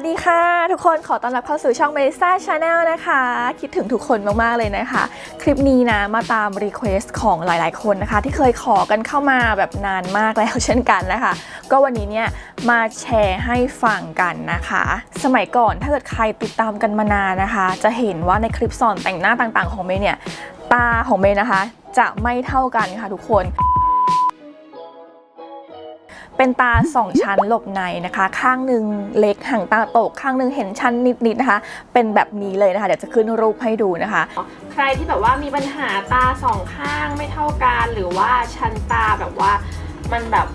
วัสดีค่ะ ทุกคนขอต้อนรับเข้าสู่ช่อง Melissa Channel นะคะ คิดถึงทุกคนมาก ๆ เลยนะคะ คลิปนี้นะ มาตามรีเควสของหลาย ๆ คนนะคะ ที่เคยขอกันเข้ามาแบบนานมากแล้วเช่นกันนะคะ ก็วันนี้เนี่ย มาแชร์ให้ฟังกันนะคะ สมัยก่อนถ้าเกิดใครติดตามกันมานานนะคะ จะเห็นว่าในคลิปสอนแต่งหน้าต่าง ๆ ของเมย์เนี่ยตาของเมย์นะคะ จะไม่เท่ากันค่ะทุกคน เป็นตาสองชั้นหลบในนะคะ ข้างหนึ่งเล็กห่างตาตก ข้างหนึ่งเห็นชั้นนิดๆนะคะ เป็นแบบนี้เลยนะคะ เดี๋ยวจะขึ้นรูปให้ดูนะคะ ใครที่แบบว่ามีปัญหาตาสองข้างไม่เท่ากันหรือว่าชั้นตาแบบว่ามันแบบ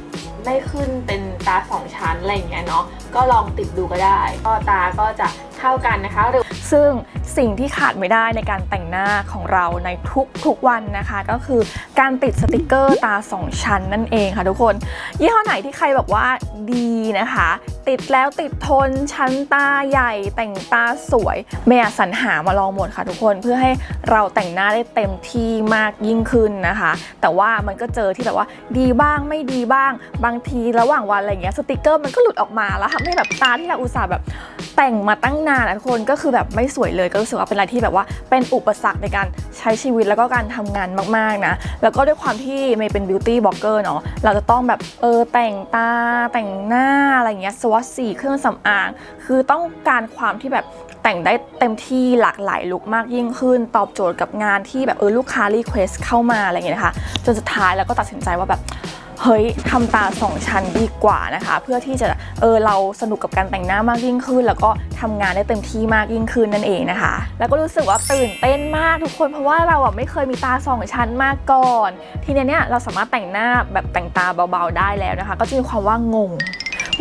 ไม่ขึ้นเป็นตาสองชั้นอะไรอย่างเงี้ยเนาะก็ลองติดดูก็ได้ ก็ตาก็จะ เท่ากันนะคะหรือซึ่งสิ่งที่ขาดไม่ได้ในการแต่งหน้าของเราในทุกๆวันนะคะ ก็คือการติดสติกเกอร์ตา 2 ชั้นนั่นเองค่ะทุกคน ยี่ห้อไหนที่ใครแบบว่าดีนะคะ ติดแล้วติดทนชั้นตาใหญ่แต่งตาสวยเมย์อะสรรหามาลองหมดค่ะทุกคนเพื่อให้เราแต่งหน้าได้เต็มที่มากยิ่งขึ้นนะคะ แต่ว่ามันก็เจอที่แบบว่าดีบ้างไม่ดีบ้าง บางทีระหว่างวันอะไรเงี้ยสติกเกอร์มันก็หลุดออกมาแล้วทำให้แบบตาที่เราอุตส่าห์แบบแต่งมาตั้งนานะทุกคนก็คือแบบไม่สวยเลยก็รู้สึกว่าเป็นอะไรที่แบบว่าเป็นอุปสรรคในการใช้ชีวิตแล้วก็การทำงานมากๆนะแล้วก็ด้วยความที่เมย์เป็นบิวตี้บล็อกเกอร์เนาะเราจะต้องแบบเออแต่งตาแต่งหน้าอะไรเงี้ยสวอตสีเครื่องสำอาง คือต้องการความที่แบบแต่งได้เต็มที่หลากหลายลุคมากยิ่งขึ้น ตอบโจทย์กับงานที่แบบเออลูกค้ารีเควสเข้ามาอะไรเงี้ยนะคะจนสุดท้ายแล้วก็ตัดสินใจว่าแบบ เฮ้ยทำตาสองชั้นดีกว่านะคะ เพื่อที่จะเออเราสนุกกับการแต่งหน้ามากยิ่งขึ้น แล้วก็ทำงานได้เต็มที่มากยิ่งขึ้นนั่นเองนะคะ แล้วก็รู้สึกว่าตื่นเต้นมากทุกคนเพราะว่าเราอะไม่เคยมีตาสองชั้นมาก่อน ทีเนี้ยเนี่ยเราสามารถแต่งหน้าแบบแต่งตาเบาๆได้แล้วนะคะ ก็จะมีความว่างง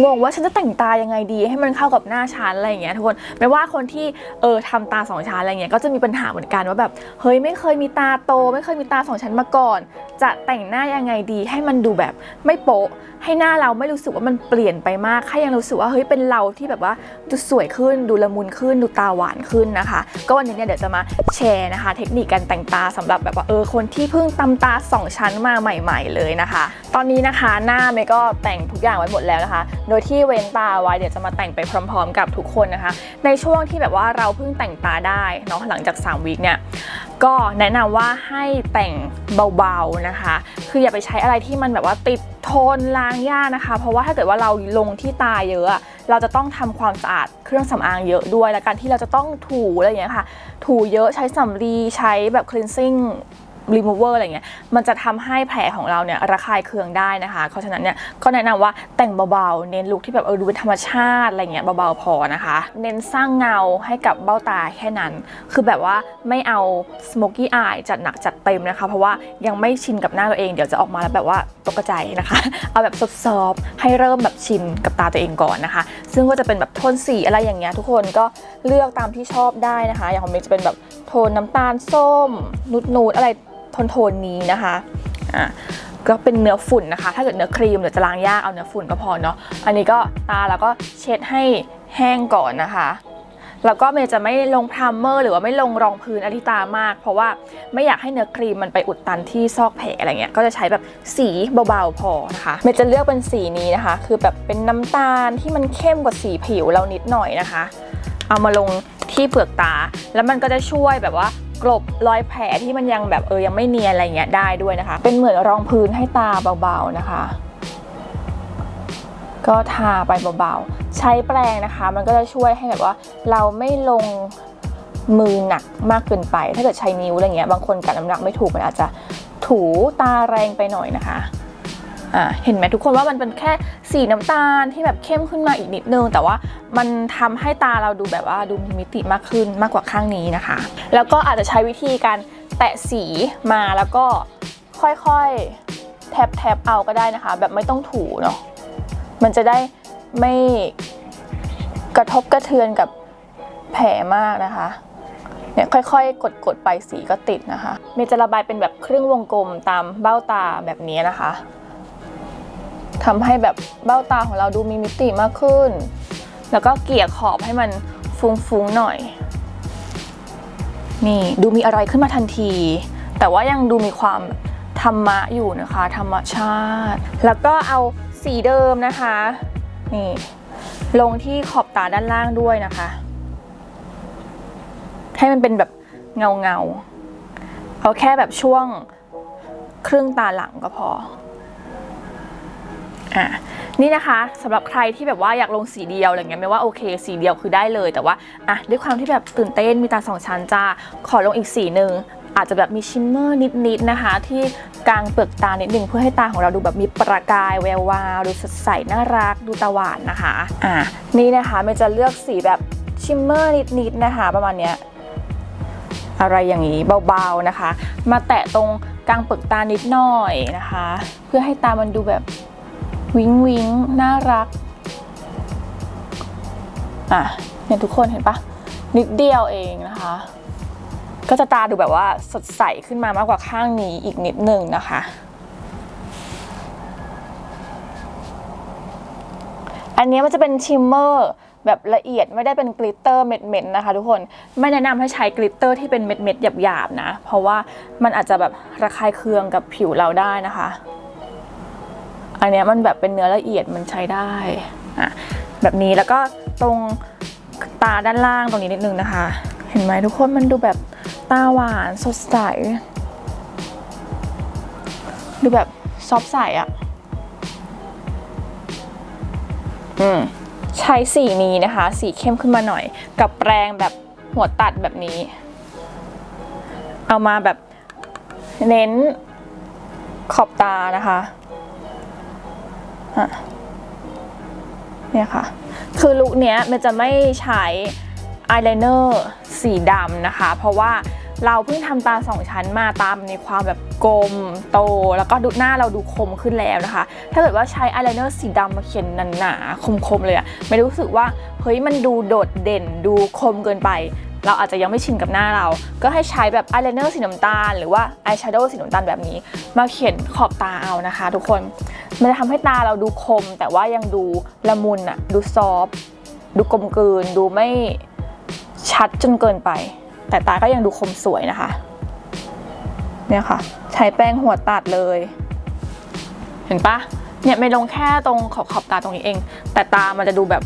งงว่าฉันจะแต่งตายังไงดี ให้มันเข้ากับหน้าชันอะไรอย่างเงี้ยทุกคนไม่ว่าคนที่เออทำตาสองชั้นอะไรเงี้ยก็จะมีปัญหาเหมือนกันว่าแบบเฮ้ยไม่เคยมีตาโต ไม่เคยมีตาสองชั้นมาก่อน จะแต่งหน้ายังไงดี ให้มันดูแบบไม่โป๊ะให้หน้าเราไม่รู้สึกว่ามันเปลี่ยนไปมากแค่ยังรู้สึกว่าเฮ้ยเป็นเราที่แบบว่าดูสวยขึ้นดูละมุนขึ้น ดูตาหวานขึ้นนะคะ ก็วันนี้เนี่ยเดี๋ยวจะมาแชร์นะคะ เทคนิคการแต่งตาสำหรับแบบว่าเออคนที่เพิ่งตำตาสองชั้นมาใหม่ ๆ เลยนะคะ ตอนนี้นะคะหน้าเมย์ก็แต่งทุกอย่างไว้หมดแล้วนะคะโดยที่เว้นตาไว้เดี๋ยวจะมาแต่งไปพร้อม ๆ กับทุกคนนะคะ ในช่วงที่แบบว่าเราเพิ่งแต่งตาได้เนาะหลังจาก 3วีคเนี่ยก็แนะนำว่าให้แต่งเบาๆนะคะ คืออย่าไปใช้อะไรที่มันแบบว่าติดโทนล้างยากนะคะ เพราะว่าถ้าเกิดว่าเราลงที่ตาเยอะ เราจะต้องทำความสะอาดเครื่องสำอางเยอะด้วย และการที่เราจะต้องถูอะไรอย่างเงี้ยค่ะ ถูเยอะใช้สำลีใช้แบบคลินซิ่ง cleansing remover อะไรเงี้ยมันจะทำให้แผลของเราเนี่ยระคายเคืองได้นะคะเพราะฉะนั้นเนี่ยก็แนะนำว่าแต่งเบาๆ เน้นลุคที่แบบเออดูเป็นธรรมชาติอะไรเงี้ยเบาๆพอนะคะ เน้นสร้างเงาให้กับเบ้าตาแค่นั้น คือแบบว่าไม่เอา smoky eye จัดหนักจัดเต็มนะคะ เพราะว่ายังไม่ชินกับหน้าตัวเองเดี๋ยวจะออกมาแล้วแบบว่าตกใจนะคะ เอาแบบซอฟๆให้เริ่มแบบชินกับตาตัวเองก่อนนะคะ ซึ่งก็จะเป็นแบบโทนสีอะไรอย่างเงี้ยทุกคนก็เลือกตามที่ชอบได้นะคะ อย่างของเมย์จะเป็นแบบโทนน้ำตาลส้มนูดๆอะไร โทนโทนนี้นะคะอะก็เป็นเนื้อฝุ่นนะคะ ถ้าเกิดเนื้อครีมเดี๋ยวจะล้างยากเอาเนื้อฝุ่นก็พอเนาะอันนี้ก็ตาแล้วก็เช็ดให้แห้งก่อนนะคะแล้วก็เมย์จะไม่ลงพรามเมอร์หรือว่าไม่ลงรองพื้นอธิตามาก เพราะว่าไม่อยากให้เนื้อครีมมันไปอุดตันที่ซอกแผลอะไรเงี้ยก็จะใช้แบบสีเบาๆพอนะคะเมย์จะเลือกเป็นสีนี้นะคะ คือแบบเป็นน้ำตาลที่มันเข้มกว่าสีผิวเรานิดหน่อยนะคะ เอามาลงที่เปลือกตา แล้วมันก็จะช่วยแบบว่า กลบรอยแผลที่มันยังแบบเออยังไม่เนียนอะไรเงี้ยได้ด้วยนะคะ เป็นเหมือนรองพื้นให้ตาเบาๆนะคะ ก็ทาไปเบาๆ ใช้แปรงนะคะ มันก็จะช่วยให้แบบว่าเราไม่ลงมือหนักมากเกินไป ถ้าเกิดใช้นิ้วอะไรเงี้ยบางคนกัดน้ำหนักไม่ถูกมันอาจจะถูตาแรงไปหน่อยนะคะ อ่าเห็นไหมทุกคนว่ามันเป็นแค่สีน้ำตาลที่แบบเข้มขึ้นมาอีกนิดนึง แต่ว่ามันทำให้ตาเราดูแบบว่าดูมีมิติมากขึ้นมากกว่าข้างนี้นะคะ แล้วก็อาจจะใช้วิธีการแตะสีมาแล้วก็ค่อยๆแทบแทบๆเอาก็ได้นะคะ แบบไม่ต้องถูเนาะมันจะได้ไม่กระทบกระเทือนกับแผลมากนะคะเนี่ยค่อยๆ กดๆไปสีก็ติดนะคะ เมจะระบายเป็นแบบครึ่งวงกลมตามเบ้าตาแบบนี้นะคะ ทำให้แบบเบ้าตาของเราดูมีมิติมากขึ้น แล้วก็เกลี่ยขอบให้มันฟุ้งๆหน่อย นี่ดูมีอะไรขึ้นมาทันที แต่ว่ายังดูมีความธรรมะอยู่นะคะ ธรรมชาติ แล้วก็เอาสีเดิมนะคะ นี่ ลงที่ขอบตาด้านล่างด้วยนะคะ ให้มันเป็นแบบเงาเงาๆเอาแค่แบบช่วงครึ่งตาหลังก็พอ อะนี่นะคะสำหรับใครที่แบบว่าอยากลงสีเดียวอะไรเงี้ยไม่ว่าโอเค สีเดียวคือได้เลยแต่ว่าอะด้วยความที่แบบตื่นเต้นมีตาสองชั้นจ้าขอลงอีกสีหนึ่งอาจจะแบบมีชิมเมอร์นิดๆนะคะ ที่กลางเปลือกตานิดนึงเพื่อให้ตาของเราดูแบบมีประกายแวววาวดูสดใสน่ารักดูตาหวานนะคะอะนี่นะคะมันจะเลือกสีแบบชิมเมอร์นิดๆนะคะ ประมาณเนี้ยอะไรอย่างนี้เบาๆนะคะ มาแตะตรงกลางเปลือกตานิดหน่อยนะคะ เพื่อให้ตามันดูแบบ วิงวิงน่ารัก อะเนี่ยทุกคนเห็นปะนิดเดียวเองนะคะ ก็จะตาดูแบบว่าสดใสขึ้นมามากกว่าข้างนี้อีกนิดหนึ่งนะคะ อันนี้มันจะเป็นชิมเมอร์แบบละเอียดไม่ได้เป็นกลิตเตอร์เม็ดๆนะคะ ทุกคนไม่แนะนำให้ใช้กลิตเตอร์ที่เป็นเม็ดๆหยาบๆนะ เพราะว่ามันอาจจะแบบระคายเคืองกับผิวเราได้นะคะ อันนี้มันแบบเป็นเนื้อละเอียดมันใช้ได้อะแบบนี้แล้วก็ตรงตาด้านล่างตรงนี้นิดนึงนะคะ เห็นไหมทุกคนมันดูแบบตาหวานสดใส ดูแบบซอฟใสอะอืมใช้สีนี้นะคะ สีเข้มขึ้นมาหน่อย กับแปรงแบบหัวตัดแบบนี้ เอามาแบบเน้นขอบตานะคะ อะเนี่ยค่ะ คือลุคเนี้ยมันจะไม่ใช้อายไลเนอร์สีดำนะคะ เพราะว่าเราเพิ่งทำตาสองชั้นมาตามในความแบบกลมโต แล้วก็ดูหน้าเราดูคมขึ้นแล้วนะคะ ถ้าเกิดว่าใช้อายไลเนอร์สีดำมาเขียนหนาๆคมๆเลยอะไม่รู้สึกว่าเฮ้ยมันดูโดดเด่นดูคมเกินไป เราอาจจะยังไม่ชินกับหน้าเรา ก็ให้ใช้แบบอายไลเนอร์สีน้ำตาล หรือว่าอายแชโดว์สีน้ำตาลแบบนี้ มาเขียนขอบตาเอานะคะ ทุกคน มันจะทำให้ตาเราดูคม แต่ว่ายังดูละมุนอะดูซอฟดูกลมกลืน ดูไม่ชัดจนเกินไป แต่ตาก็ยังดูคมสวยนะคะ เนี่ยค่ะ ใช้แป้งหัวตัดเลย เห็นปะเนี่ยไม่ลงแค่ตรงขอบขอบตาตรงนี้เอง แต่ตามันจะดูแบบ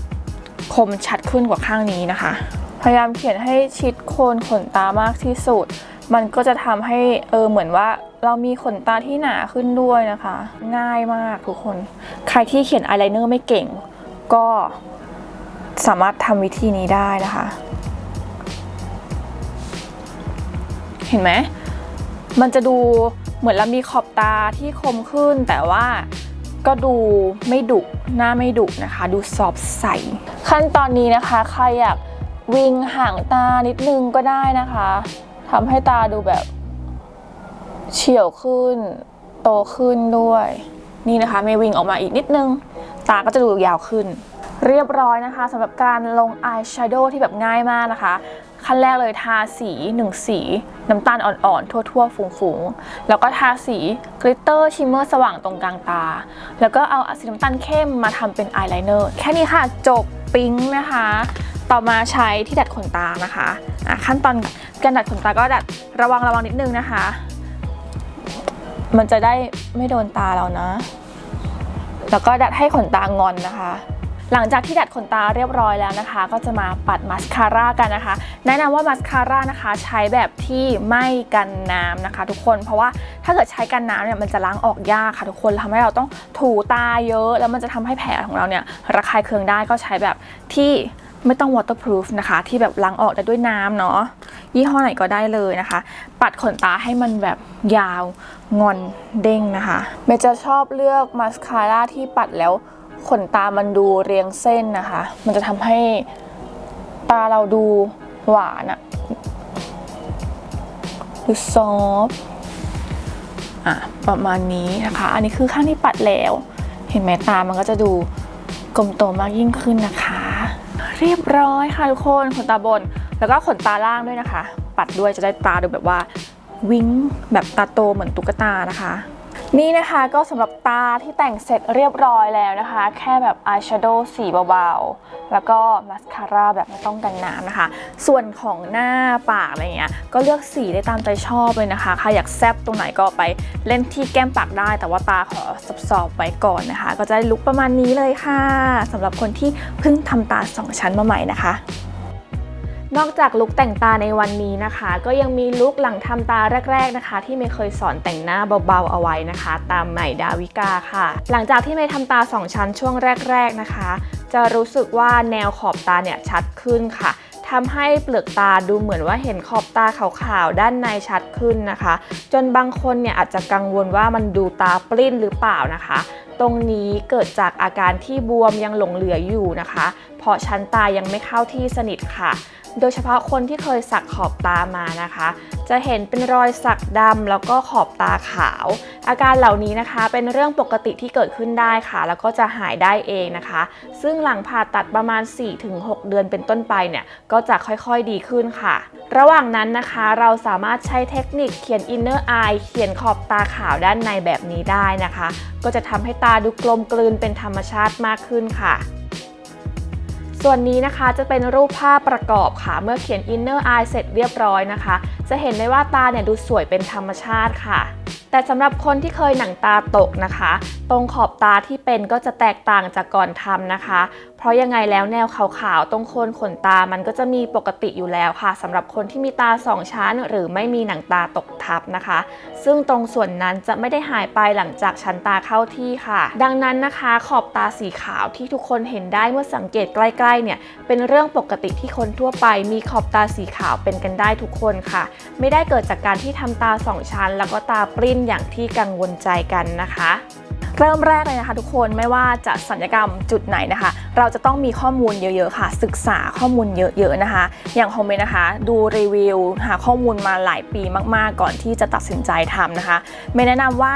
คมชัดขึ้นกว่าข้างนี้นะคะ พยายามเขียนให้ชิดโคนขนตามากที่สุด มันก็จะทำให้เออเหมือนว่าเรามีขนตาที่หนาขึ้นด้วยนะคะ ง่ายมากทุกคน ใครที่เขียนอายไลเนอร์ไม่เก่ง ก็สามารถทำวิธีนี้ได้นะคะ เห็นไหม มันจะดูเหมือนเรามีขอบตาที่คมขึ้น แต่ว่าก็ดูไม่ดุหน้าไม่ดุนะคะ ดูซอฟต์ใส ขั้นตอนนี้นะคะ ใครอยากวิงห่างตานิดนึงก็ได้นะคะ ทำให้ตาดูแบบเฉียวขึ้น โตขึ้นด้วย นี่นะคะเมวิงออกมาอีกนิดนึง ตาก็จะดูยาวขึ้น เรียบร้อยนะคะสำหรับการลงอายแชโดว์ที่แบบง่ายมากนะคะ ขั้นแรกเลยทาสีหนึ่งสี น้ำตาลอ่อนๆ ทั่วๆ ฝูงๆ แล้วก็ทาสีกลิตเตอร์ชิมเมอร์สว่างตรงกลางตา แล้วก็เอาสีน้ำตาลเข้มมาทำเป็นอายไลเนอร์แค่นี้ค่ะจบปิ๊งนะคะ ต่อมาใช้ที่ดัดขนตานะคะะขั้นตอน การดัดขนตาก็ดัดระวังระวังนิดนึงนะคะ มันจะได้ไม่โดนตาเรานะ แล้วก็ดัดให้ขนตางอนนะคะ หลังจากที่ดัดขนตาเรียบร้อยแล้วนะคะ ก็จะมาปัดมาสคาร่ากันนะคะ แนะนำว่ามาสคาร่านะคะ ใช้แบบที่ไม่กันน้ำนะคะ ทุกคน เพราะว่าถ้าเกิดใช้กันน้ำเนี่ยมันจะล้างออกยากค่ะทุกคนทำให้เราต้องถูตาเยอะ แล้วมันจะทำให้แผลของเราเนี่ยระคายเคืองได้ก็ใช้แบบที่ ไม่ต้อง waterproof นะคะ ที่แบบล้างออกได้ด้วยน้ำเนาะยี่ห้อไหนก็ได้เลยนะคะ ปัดขนตาให้มันแบบยาวงอนเด้งนะคะเมย์จะชอบเลือกมาสคาร่าที่ปัดแล้วขนตามันดูเรียงเส้นนะคะ มันจะทำให้ตาเราดูหวานอะดูซอฟต์อะประมาณนี้นะคะ อันนี้คือข้างที่ปัดแล้ว เห็นไหมตามันก็จะดูกลมโตมากยิ่งขึ้นนะคะ เรียบร้อยค่ะทุกคนขนตาบน แล้วก็ขนตาล่างด้วยนะคะ ปัดด้วยจะได้ตาดูแบบว่า วิ้งแบบตาโตเหมือนตุ๊กตานะคะ นี่นะคะก็สำหรับตาที่แต่งเสร็จเรียบร้อยแล้วนะคะ แค่แบบอายแชโดว์สีเบาๆ แล้วก็มาสคาร่าแบบไม่ต้องกันน้ำนะคะ ส่วนของหน้าปากอะไรเงี้ยก็เลือกสีได้ตามใจชอบเลยนะคะใครอยากแซบตรงไหนก็ไปเล่นที่แก้มปากได้ แต่ว่าตาขอสอบๆไว้ก่อนนะคะ ก็จะได้ลุคประมาณนี้เลยค่ะสำหรับคนที่เพิ่งทำตาสองชั้นมาใหม่นะคะ นอกจากลุคแต่งตาในวันนี้นะคะ ก็ยังมีลุคหลังทำตาแรก ๆนะคะ ที่เมย์เคยสอนแต่งหน้าเบาๆเอาไว้นะคะ ตามใหม่ดาวิกาค่ะ หลังจากที่เมย์ทำตา 2 ชั้นช่วงแรก ๆนะคะ จะรู้สึกว่าแนวขอบตาเนี่ยชัดขึ้นค่ะทำให้เปลือกตาดูเหมือนว่าเห็นขอบตาขาวๆด้านในชัดขึ้นนะคะ จนบางคนเนี่ยอาจจะกังวลว่ามันดูตาปลิ้นหรือเปล่านะคะ ตรงนี้เกิดจากอาการที่บวมยังหลงเหลืออยู่นะคะ เพราะชั้นตายังไม่เข้าที่สนิทค่ะ โดยเฉพาะคนที่เคยสักขอบตามานะคะ จะเห็นเป็นรอยสักดำแล้วก็ขอบตาขาว อาการเหล่านี้นะคะ เป็นเรื่องปกติที่เกิดขึ้นได้ค่ะ แล้วก็จะหายได้เองนะคะ ซึ่งหลังผ่าตัดประมาณ 4-6 เดือนเป็นต้นไปเนี่ยก็จะค่อยๆดีขึ้นค่ะ ระหว่างนั้นนะคะเราสามารถใช้เทคนิคเขียน inner eye เขียนขอบตาขาวด้านในแบบนี้ได้นะคะ ก็จะทำให้ตาดูกลมกลืนเป็นธรรมชาติมากขึ้นค่ะ ส่วนนี้นะคะจะเป็นรูปภาพประกอบค่ะ เมื่อเขียน inner eye เสร็จเรียบร้อยนะคะ จะเห็นได้ว่าตาเนี่ยดูสวยเป็นธรรมชาติค่ะ แต่สำหรับคนที่เคยหนังตาตกนะคะ ตรงขอบตาที่เป็นก็จะแตกต่างจากก่อนทำนะคะ ราะยังไงแล้วแนวขาวๆตรงโคนขนตามันก็จะมีปกติอยู่แล้วค่ะสำหรับคนที่มีตาสองชั้น หรือไม่มีหนังตาตกทับนะคะ ซึ่งตรงส่วนนั้นจะไม่ได้หายไปหลังจากชั้นตาเข้าที่ค่ะ ดังนั้นนะคะขอบตาสีขาวที่ทุกคนเห็นได้เมื่อสังเกตใกล้ๆเนี่ยเป็นเรื่องปกติที่คนทั่วไปมีขอบตาสีขาวเป็นกันได้ทุกคนค่ะ ไม่ได้เกิดจากการที่ทำตาสองชั้น แล้วก็ตาปริ้นอย่างที่กังวลใจกันนะคะ เริ่มแรกเลยนะคะทุกคนไม่ว่าจะสัญญกรรมจุดไหนนะคะ เราจะต้องมีข้อมูลเยอะๆค่ะ ศึกษาข้อมูลเยอะๆนะคะ อย่างของเมย์นะคะ ดูรีวิว หาข้อมูลมาหลายปีมากๆ ก่อนที่จะตัดสินใจทำนะคะเมย์แนะนำว่า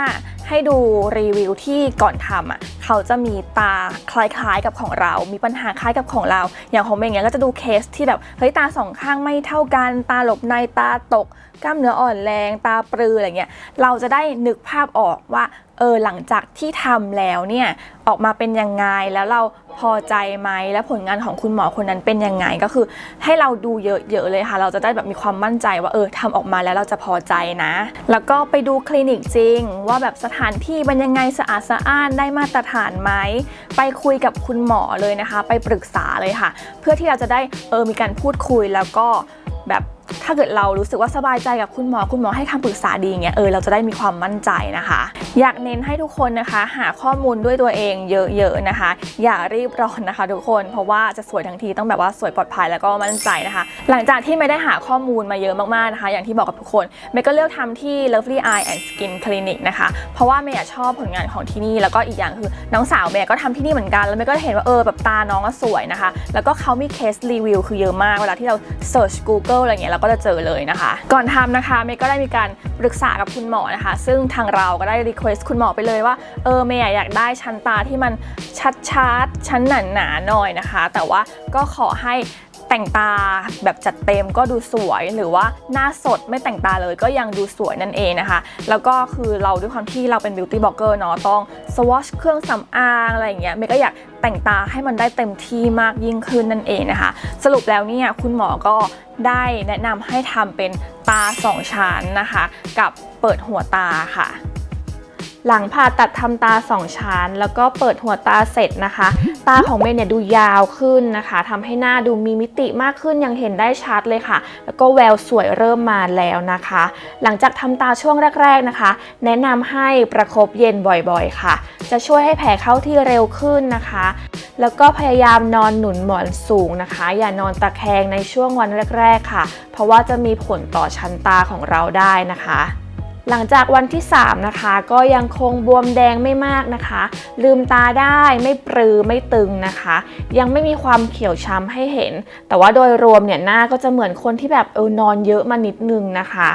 ให้ดูรีวิวที่ก่อนทำอะเขาจะมีตาคล้ายๆกับของเรา มีปัญหาคล้ายกับของเรา อย่างของเมย์องเงี้ยก็จะดูเคสที่แบบเฮ้ยตาสองข้างไม่เท่ากัน ตาหลบในตาตก กล้ามเนื้ออ่อนแรง ตาปรืออะไรเงี้ย เราจะได้นึกภาพออกว่า เออหลังจากที่ทำแล้วเนี่ยออกมาเป็นยังไงแล้วเราพอใจไหมและผลงานของคุณหมอคนนั้นเป็นยังไงก็คือ ให้เราดูเยอะๆเลยค่ะ เราจะได้แบบมีความมั่นใจว่าเออทำออกมาแล้วเราจะพอใจนะ แล้วก็ไปดูคลินิกจริง ว่าแบบสถานที่เป็นยังไงสะอาดสะอ้านได้มาตรฐานไหมไปคุยกับคุณหมอเลยนะคะ ไปปรึกษาเลยค่ะ เพื่อที่เราจะได้เออมีการพูดคุยแล้วก็แบบ ถ้าเกิดเรารู้สึกว่าสบายใจกับคุณหมอคุณหมอให้คำปรึกษาดีเงี้ยเออเราจะได้มีความมั่นใจนะคะ อยากเน้นให้ทุกคนนะคะ หาข้อมูลด้วยตัวเองเยอะๆนะคะ อย่ารีบร้อนนะคะ ทุกคนเพราะว่าจะสวยทั้งทีต้องแบบว่าสวยปลอดภัยแล้วก็มั่นใจนะคะ หลังจากที่ไม่ได้หาข้อมูลมาเยอะมากๆนะคะ อย่างที่บอกกับทุกคนเมย์ก็เลือกทำที่ Lovely Eye and Skin Clinic นะคะ เพราะว่าเมย์ชอบผลงานของที่นี่แล้วก็อีกอย่างคือน้องสาวเมย์ก็ทำที่นี่เหมือนกันแล้วเมย์ก็เห็นว่าเออแบบตาน้องก็สวยนะคะ แล้วก็เขามีเคสรีวิวคือเยอะมากเวลาที่เรา search Google อะไรเงี้ยก็จะเจอเลยนะคะ ก่อนทำนะคะเมย์ก็ได้มีการปรึกษากับคุณหมอนะคะ ซึ่งทางเราก็ได้รีเควสต์คุณหมอไปเลยว่าเออเมย์อะอยากได้ชั้นตาที่มันชัดๆชั้นหนาๆหน่อยนะคะ แต่ว่าก็ขอให้ แต่งตาแบบจัดเต็มก็ดูสวยหรือว่าหน้าสดไม่แต่งตาเลยก็ยังดูสวยนั่นเองนะคะ แล้วก็คือเราด้วยความที่เราเป็น beauty blogger เนาะต้องสวอชเครื่องสำอางอะไรอย่างเงี้ยเมย์ก็อยากแต่งตาให้มันได้เต็มที่มากยิ่งขึ้นนั่นเองนะคะ สรุปแล้วเนี่ยคุณหมอก็ได้แนะนำให้ทำเป็นตาสองชั้นนะคะ กับเปิดหัวตาค่ะ หลังผ่าตัดทำตา2ชั้น แล้วก็เปิดหัวตาเสร็จนะคะ ตาของเมย์เนี่ยดูยาวขึ้นนะคะทำให้หน้าดูมีมิติมากขึ้นยังเห็นได้ชัดเลยค่ะ แล้วก็แววสวยเริ่มมาแล้วนะคะ หลังจากทำตาช่วงแรก ๆนะคะ แนะนำให้ประคบเย็นบ่อยๆ ค่ะ จะช่วยให้แผลเข้าที่เร็วขึ้นนะคะ แล้วก็พยายามนอนหนุนหมอนสูงนะคะ อย่านอนตะแคงในช่วงวันแรก ๆ ค่ะ เพราะว่าจะมีผลต่อชั้นตาของเราได้นะคะ หลังจากวันที่ 3 นะคะ ก็ยังคงบวมแดงไม่มากนะคะ ลืมตาได้ไม่ปรือไม่ตึงนะคะ ยังไม่มีความเขียวช้ำให้เห็น แต่ว่าโดยรวมเนี่ยหน้าก็จะเหมือนคนที่แบบเออนอนเยอะมานิดนึงนะคะ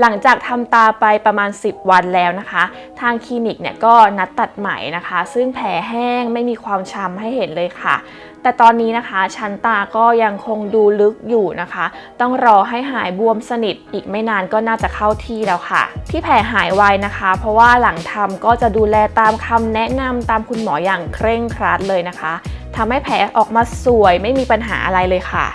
หลังจากทำตาไปประมาณ 10 วันแล้วนะคะ ทางคลินิกเนี่ยก็นัดตัดไหมนะคะ ซึ่งแผลแห้งไม่มีความช้ำให้เห็นเลยค่ะ แต่ตอนนี้นะคะ ชั้นตาก็ยังคงดูลึกอยู่นะคะ ต้องรอให้หายบวมสนิทอีกไม่นานก็น่าจะเข้าที่แล้วค่ะ ที่แผลหายไวนะคะ เพราะว่าหลังทำก็จะดูแลตามคำแนะนำตามคุณหมออย่างเคร่งครัดเลยนะคะทำให้แผลออกมาสวยไม่มีปัญหาอะไรเลยค่ะ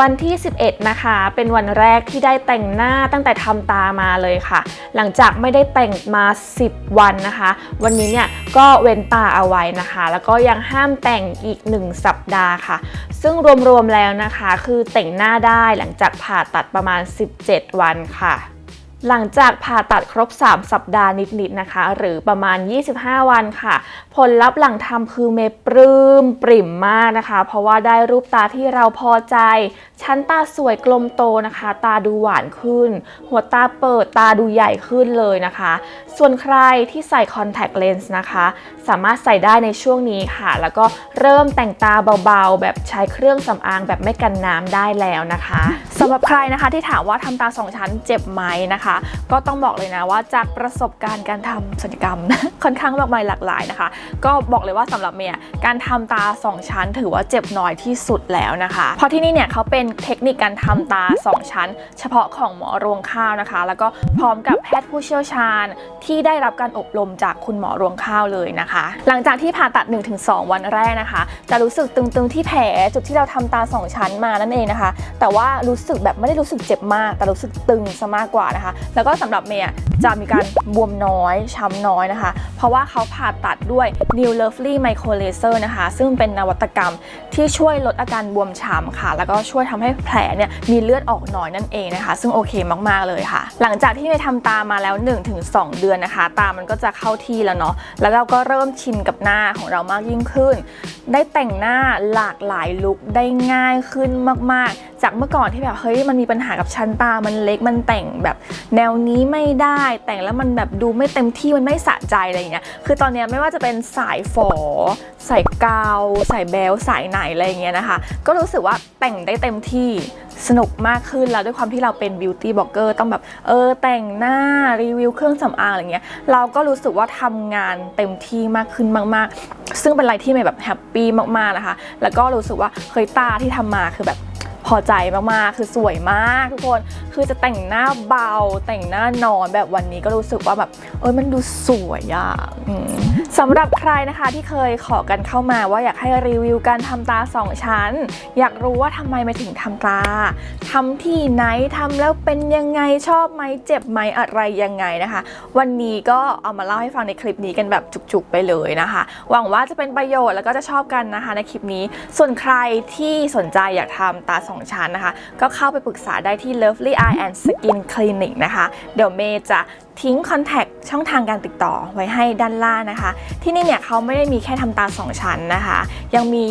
วันที่ 11 นะคะ เป็นวันแรกที่ได้แต่งหน้าตั้งแต่ทำตามาเลยค่ะ หลังจากไม่ได้แต่งมา 10 วันนะคะ วันนี้เนี่ยก็เว้นตาเอาไว้นะคะ แล้วก็ยังห้ามแต่งอีก 1 สัปดาห์ค่ะ ซึ่งรวมๆแล้วนะคะ คือแต่งหน้าได้หลังจากผ่าตัดประมาณ 17 วันค่ะ หลังจากผ่าตัดครบ 3 สัปดาห์นิดๆนะคะ หรือประมาณ 25 วันค่ะ ผลลัพธ์หลังทำคือเมปลื้มปริ่มมากนะคะ เพราะว่าได้รูปตาที่เราพอใจ ชั้นตาสวยกลมโตนะคะ ตาดูหวานขึ้น หัวตาเปิดตาดูใหญ่ขึ้นเลยนะคะ ส่วนใครที่ใส่คอนแทคเลนส์นะคะ สามารถใส่ได้ในช่วงนี้ค่ะ แล้วก็เริ่มแต่งตาเบาๆ แบบใช้เครื่องสำอางแบบไม่กันน้ำได้แล้วนะคะสำหรับใครนะคะที่ถามว่าทำตาสองชั้นเจ็บไหมนะคะ ก็ต้องบอกเลยนะว่าจากประสบการณ์การทำศัลยกรรม ค่อนข้างมากมายหลากหลายนะคะ ก็บอกเลยว่าสำหรับเมียการทำตาสองชั้น ถือว่าเจ็บน้อยที่สุดแล้วนะคะ เพราะที่นี่เนี่ยเขาเป็นเทคนิคการทำตาสองชั้น เฉพาะของหมอรวงข้าวนะคะ แล้วก็พร้อมกับแพทย์ผู้เชี่ยวชาญ ที่ได้รับการอบรมจากคุณหมอรวงข้าวเลยนะคะหลังจากที่ผ่าตัด 1-2 วันแรกนะคะ จะรู้สึกตึงๆที่แผลจุดที่เราทำตาสองชั้นมานั่นเองนะคะ แต่ว่ารู้สึกแบบไม่ได้รู้สึกเจ็บมาก แต่รู้สึกตึงซะมากกว่านะคะ แล้วก็สำหรับเมย์จะมีการบวมน้อยช้ำน้อยนะคะ เพราะว่าเขาผ่าตัดด้วย New Lovely Micro Laser นะคะ ซึ่งเป็นนวัตกรรมที่ช่วยลดอาการบวมช้ำค่ะ แล้วก็ช่วยทำให้แผลเนี่ยมีเลือดออกน้อยนั่นเองนะคะ ซึ่งโอเคมากๆเลยค่ะ หลังจากที่เมย์ทำตามาแล้ว 1-2 เดือนนะคะ ตามันก็จะเข้าที่แล้วเนาะแล้วเราก็เริ่มชินกับหน้าของเรามากยิ่งขึ้น ได้แต่งหน้าหลากหลายลุคได้ง่ายขึ้นมากๆ จากเมื่อก่อนที่แบบเฮ้ยมันมีปัญหากับชั้นตา มันเล็กมันแต่งแบบแนวนี้ไม่ได้แต่งแล้วมันแบบดูไม่เต็มที่มันไม่สะใจอะไรอย่างเงี้ยคือตอนเนี้ยไม่ว่าจะเป็นสายฝอ ใส่กาว ใส่แบลสายไหนอะไรเงี้ยนะคะ ก็รู้สึกว่าแต่งได้เต็มที่สนุกมากขึ้นแล้วด้วยความที่เราเป็นบิวตี้บล็อกเกอร์ต้องแบบเออแต่งหน้ารีวิวเครื่องสำอางอะไรเงี้ยเราก็รู้สึกว่าทำงานเต็มที่มากขึ้นมาก ๆ ซึ่งเป็นอะไรที่ไม่แบบแฮปปี้มากๆนะคะ แล้วก็รู้สึกว่าเคยตาที่ทำมาคือแบบ พอใจมากๆ คือสวยมากทุกคน คือจะแต่งหน้าเบา แต่งหน้านอนแบบวันนี้ก็รู้สึกว่าแบบ เออมันดูสวยอะสำหรับใครนะคะที่เคยขอกันเข้ามาว่าอยากให้รีวิวการทำตาสองชั้น อยากรู้ว่าทำไมมาถึงทำตาทำที่ไหนทำแล้วเป็นยังไงชอบไหมเจ็บไหมอะไรยังไงนะคะ วันนี้ก็เอามาเล่าให้ฟังในคลิปนี้กันแบบจุกๆไปเลยนะคะ หวังว่าจะเป็นประโยชน์แล้วก็จะชอบกันนะคะในคลิปนี้ ส่วนใครที่สนใจอยากทำตาสองชั้นนะคะ ก็เข้าไปปรึกษาได้ที่ Lovely Eye and Skin Clinic นะคะ เดี๋ยวเมย์จะทิ้งคอนแทคช่องทางการติดต่อไว้ให้ด้านล่างนะคะ ที่นี่เนี่ยเขาไม่ได้มีแค่ทำตาสองชั้นนะคะ ยังมี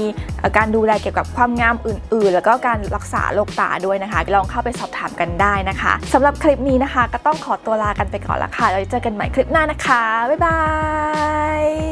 การดูแลเกี่ยวกับความงามอื่น ๆ แล้วก็การรักษาโรคตาด้วยนะคะ ลองเข้าไปสอบถามกันได้นะคะสำหรับคลิปนี้นะคะ ก็ต้องขอตัวลากันไปก่อนละค่ะแล้วเจอกันใหม่คลิปหน้านะคะ บ๊ายบาย